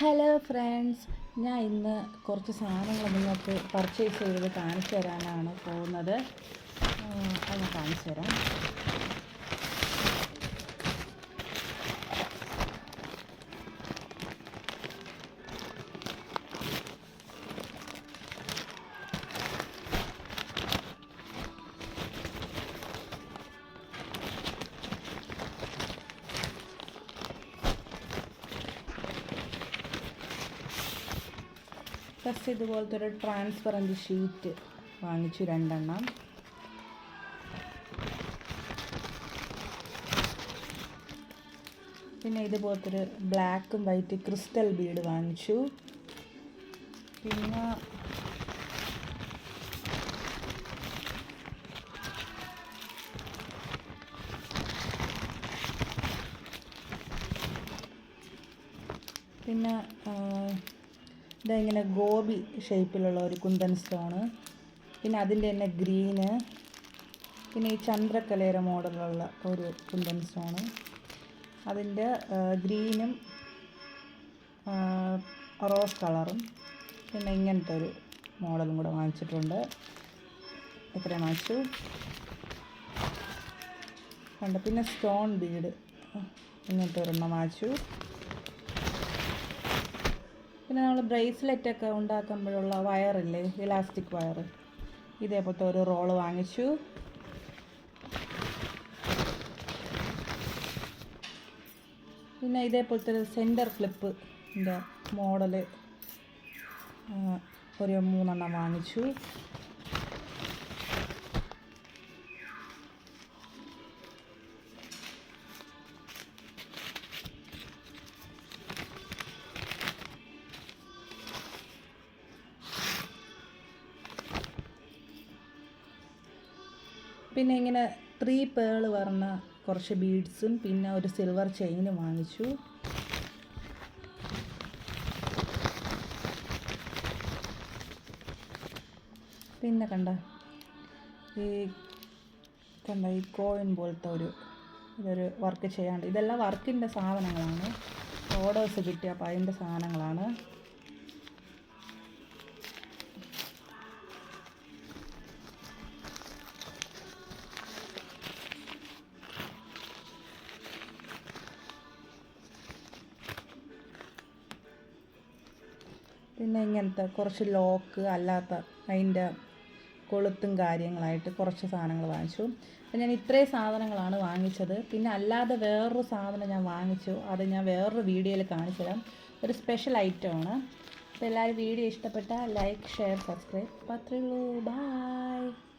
Hello friends ഞാൻ ഇന്ന് കുറച്ച് സാധനങ്ങൾ നിങ്ങൾക്ക് പർച്ചേസ് ചെയ്ത് കാണിച്ചു തരാനാണ് പോകുന്നത്. അത് കാണിച്ചു തരാം. ഫസ്റ്റ് ഇതുപോലത്തെ ഒരു ട്രാൻസ്പെറന്റ് ഷീറ്റ് വാങ്ങിച്ചു രണ്ടെണ്ണം. പിന്നെ ഇതുപോലത്തെ ഒരു ബ്ലാക്കും വൈറ്റ് ക്രിസ്റ്റൽ ബീഡ് വാങ്ങിച്ചു. പിന്നെ പിന്നെ ആ, ഇതിങ്ങനെ ഗോപി ഷേപ്പിലുള്ള ഒരു കുന്തൻ സ്റ്റോണ് പിന്നെ അതിന്റെ തന്നെ ഗ്രീന് പിന്നെ ഈ ചന്ദ്രക്കലയുടെ മോഡലുള്ള ഒരു കുന്തൻ സ്റ്റോണ് അതിന്റെ ഗ്രീനും റോസ് കളറും പിന്നെ ഇങ്ങനത്തെ ഒരു മോഡലും കൂടെ വാങ്ങിച്ചിട്ടുണ്ട്. എത്ര വാങ്ങിച്ചു. കണ്ട? പിന്നെ സ്റ്റോൺ ബീഡ് ഇങ്ങനത്തെ ഒരെണ്ണം വാങ്ങിച്ചു. പിന്നെ നമ്മൾ ബ്രേസ്ലെറ്റ് ഒക്കെ ഉണ്ടാക്കുമ്പോഴുള്ള വയറില്ലേ ഇലാസ്റ്റിക് വയർ ഇതേപോലത്തെ ഒരു റോൾ വാങ്ങിച്ചു. പിന്നെ ഇതേപോലത്തെ ഒരു സെന്റർ ക്ലിപ്പ് മോഡൽ ഒരു മൂന്നെണ്ണം വാങ്ങിച്ചു. പിന്നെ ഇങ്ങനെ ത്രീ പേൾ പറഞ്ഞ കുറച്ച് ബീഡ്സും പിന്നെ ഒരു സിൽവർ ചെയിനും വാങ്ങിച്ചു. പിന്നെ കണ്ട ഈ കണ്ട ഈ കോയിൻ പോലത്തെ ഒരു ഇതൊരു വർക്ക് ചെയ്യാണ്ട്. ഇതെല്ലാം വർക്കിന്റെ സാധനങ്ങളാണ്. ഓർഡേഴ്സ് കിട്ടിയ അപ്പോൾ അതിന്റെ സാധനങ്ങളാണ്. പിന്നെ ഇങ്ങനത്തെ കുറച്ച് ലോക്ക് അല്ലാത്ത അതിന്റെ കൊളുത്തും കാര്യങ്ങളായിട്ട് കുറച്ച് സാധനങ്ങൾ വാങ്ങിച്ചു. അപ്പം ഞാൻ ഇത്രയും സാധനങ്ങളാണ് വാങ്ങിച്ചത്. പിന്നെ അല്ലാതെ വേറൊരു സാധനം ഞാൻ വാങ്ങിച്ചു. അത് ഞാൻ വേറൊരു വീഡിയോയിൽ കാണിച്ചു തരാം. ഒരു സ്പെഷ്യൽ ഐറ്റമാണ് അപ്പോൾ എല്ലാവരും വീഡിയോ ഇഷ്ടപ്പെട്ടാൽ ലൈക്ക് ഷെയർ സബ്സ്ക്രൈബ് അപ്പോൾ അത്രയേ ബായ്